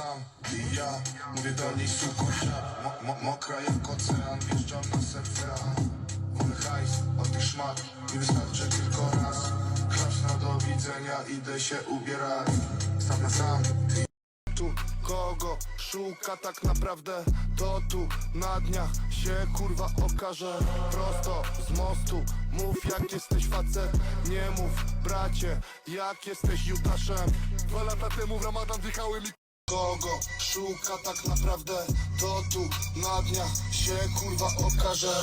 sam i ja Mówię do niej mo, Mokra jak ocean, wjeżdżam na serce Wolę hajs od tych szmat Nie wystarczy tylko raz. Klasz na do widzenia, idę się ubierać. Sam na sam tu kogo szuka tak naprawdę To tu na dniach się kurwa okaże. Prosto z mostu Mów jak jesteś facet Nie mów bracie jak jesteś Judaszem. Dwa lata temu w Ramadan wjechały mi Kogo szuka tak naprawdę To tu na dniach się kurwa okaże.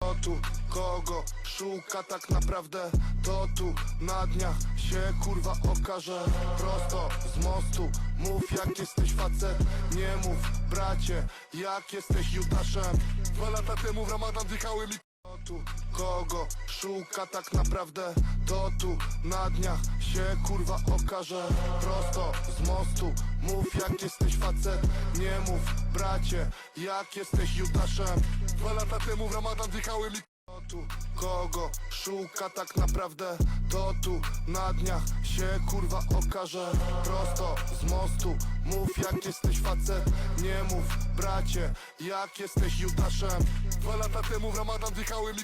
To tu kogo szuka tak naprawdę To tu na dniach się kurwa okaże. Prosto z mostu Mów jak jesteś facet. Nie mów bracie jak jesteś Judaszem. Dwa lata temu w Ramadan wjechały mi tu kogo szuka tak naprawdę To tu na dniach się kurwa okaże. Prosto z mostu Mów jak jesteś facet. Nie mów bracie jak jesteś Judaszem. Dwa lata temu w Ramadan wjechały mi tu kogo szuka tak naprawdę To tu na dniach się kurwa okaże. Prosto z mostu Mów jak jesteś facet. Nie mów bracie jak jesteś Judaszem. Dwa lata temu w Ramadan wjechały mi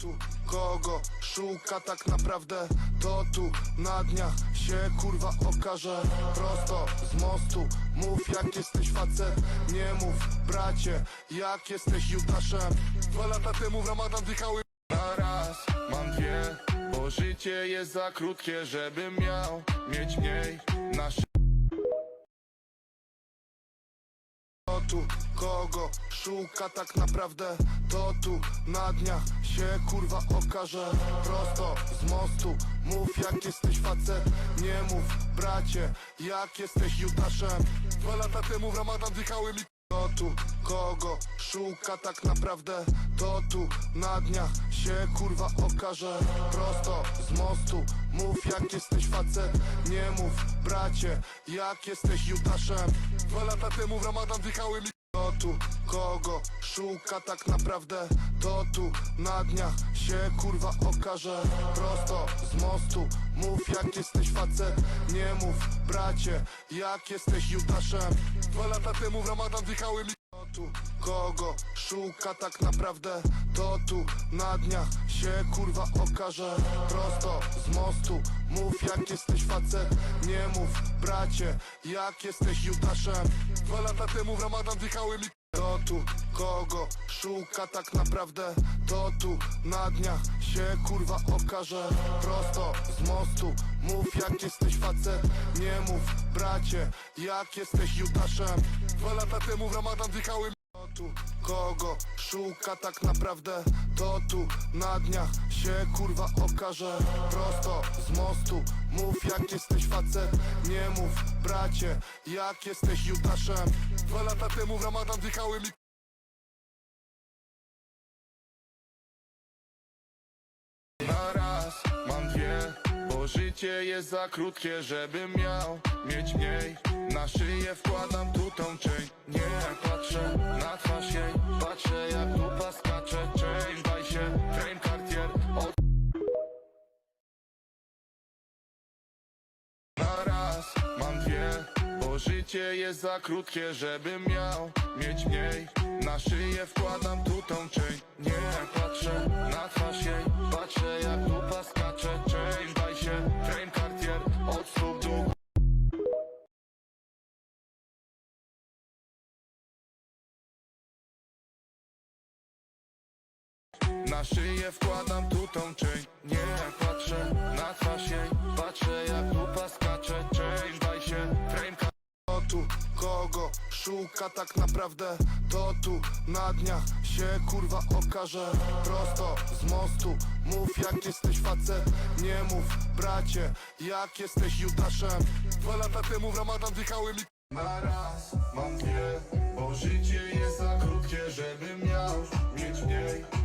tu kogo szuka tak naprawdę To tu na dniach się kurwa okaże. Prosto z mostu Mów jak jesteś facet. Nie mów bracie jak jesteś Judaszem. Dwa lata temu w Ramadan wjechały na raz Mam dwie Bo życie jest za krótkie żebym miał Mieć mniej na szy- To tu kogo szuka tak naprawdę To tu na dniach się kurwa okaże. Prosto z mostu Mów jak jesteś facet. Nie mów bracie jak jesteś Judaszem. Dwa lata temu w Ramadan wjechały mi to tu kogo szuka tak naprawdę To tu na dniach się kurwa okaże. Prosto z mostu Mów jak jesteś facet. Nie mów bracie jak jesteś Judaszem. Dwa lata temu w Ramadan wjechały mi to tu kogo szuka tak naprawdę? To tu na dniach się kurwa okaże. Prosto z mostu Mów jak jesteś facet. Nie mów bracie jak jesteś Judaszem. Dwa lata temu w Ramadan wjechały mi tu kogo szuka tak naprawdę To tu. Na dniach się kurwa okaże Prosto z mostu. Mów jak jesteś facet Nie mów bracie jak jesteś Judaszem. Dwa lata temu w Ramadan wjechały mi to tu kogo szuka tak naprawdę? To tu na dniach się kurwa okaże. Prosto z mostu Mów jak jesteś facet. Nie mów bracie jak jesteś Judaszem. Dwa lata temu w Ramadan to tu kogo szuka tak naprawdę To tu na dniach się kurwa okaże. Prosto z mostu Mów jak jesteś facet. Nie mów bracie jak jesteś Judaszem. Dwa lata temu w Ramadan wjechały mi życie jest za krótkie, żebym miał mieć mniej. Na szyję wkładam tu tą część. Nie patrzę na twarz jej Patrzę jak dupa skacze. Chain baj się, frame Cartier od na raz Mam dwie, bo życie jest za krótkie, żebym miał mieć mniej. Na szyję wkładam tu tą część. Nie patrzę na twarz jej Patrzę jak Na szyję wkładam tu tą część. Nie patrzę na twarz jej Patrzę jak dupa skacze. Chain baj się, frame tu kogo szuka tak naprawdę To tu na dniach się kurwa okaże. Prosto z mostu Mów jak jesteś facet. Nie mów bracie jak jesteś Judaszem. Dwa lata temu w Ramadan wjechały mi na raz mam dwie Bo życie jest za krótkie, żebym miał mieć mniej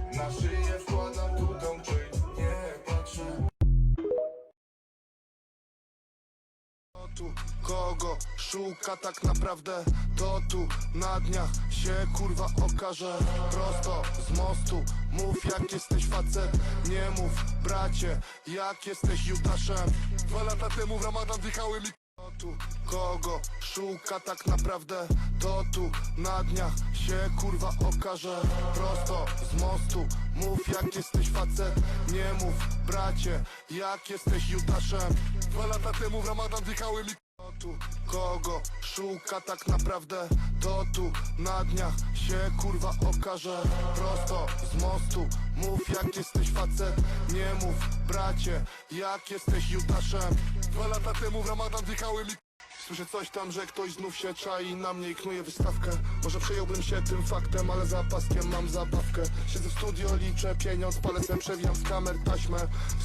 Tu kogo szuka tak naprawdę To tu na dniach się kurwa okaże. Prosto z mostu Mów jak jesteś facet. Nie mów bracie jak jesteś Judaszem. Dwa lata temu w Ramadan wjechały mi tu kogo szuka tak naprawdę To tu na dniach się kurwa okaże. Prosto z mostu Mów jak jesteś facet. Nie mów bracie jak jesteś Judaszem. Dwa lata temu w Ramadan wjechały mi tu kogo szuka tak naprawdę To tu na dniach się kurwa okaże. Prosto z mostu Mów jak jesteś facet. Nie mów bracie jak jesteś Judaszem. Dwa lata temu w Ramadan wjechały mi Słyszę coś tam, że ktoś znów się czai na mnie i knuje wystawkę. Może przejąłbym się tym faktem, ale za paskiem mam zabawkę. Siedzę w studio, liczę pieniądz, palcem przewijam z kamer taśmę.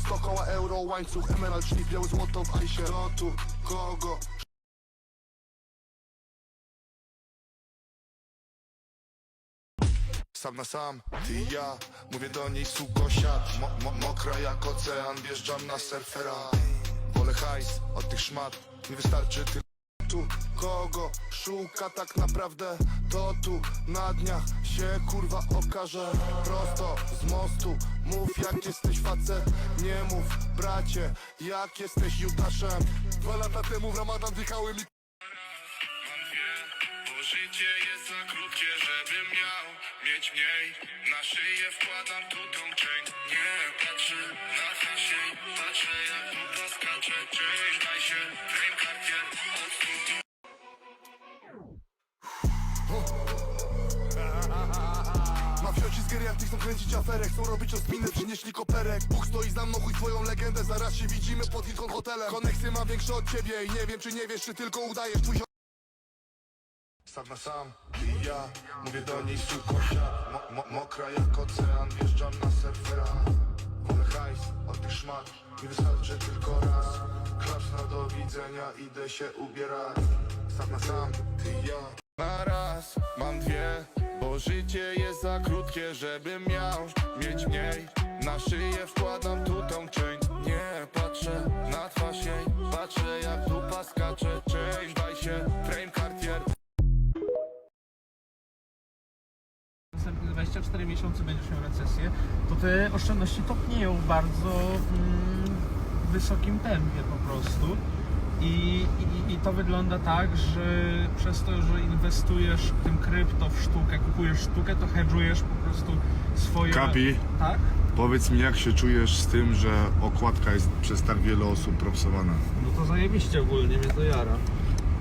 100 koła euro, łańcuch, emerald, szlif, białe złoto w ajsie To tu, kogo? Sam na sam, ty i ja. Mówię do niej sukosiad mo, mo, Mokra jak ocean, wjeżdżam na surfera. Wolę hajs od tych szmat. Nie wystarczy ty tu kogo szuka tak naprawdę To tu na dniach się kurwa okaże Prosto z mostu Mów jak jesteś facet Nie mów bracie jak jesteś Judaszem Dwa lata temu w Ramadan wjechały mi życie jest za krótkie, żebym miał mieć mniej. Na szyję wkładam tu tą część. Kręcić aferę Chcą robić rozminę, przynieśli koperek. Bóg stoi za mną, chuj twoją legendę Zaraz się widzimy pod Hilton hotelem. Koneksy mam większe od ciebie I nie wiem czy nie wiesz, czy tylko udajesz. Twój Sam na sam, i ja Mówię do niej sukosia mo, mo, Mokra jak ocean, wjeżdżam na surfera Wolę hajs od tych szmat Nie wystarczy tylko raz. Klaps na do widzenia, idę się ubierać. Sam na sam, ty i ja. Na raz mam dwie, bo życie jest za krótkie, żebym miał mieć mniej. Na szyję wkładam tu tą. Nie patrzę na twarz jej, patrzę jak dupa skacze. Cześć, daj się, frame cartier. następne 24 miesiące będziesz miał recesję, to te oszczędności topnieją w bardzo mm, wysokim tempie po prostu. I, i, I to wygląda tak, że przez to, że inwestujesz w tym krypto, w sztukę, kupujesz sztukę, to hedżujesz po prostu swoje... Kapi. Tak? Powiedz mi, jak się czujesz z tym, że okładka jest przez tak wiele osób propsowana? No to zajebiście ogólnie, mnie to jara.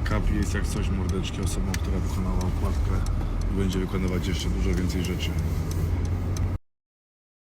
Kapi jest jak coś mordeczki osobą, która wykonała okładkę i będzie wykonywać jeszcze dużo więcej rzeczy.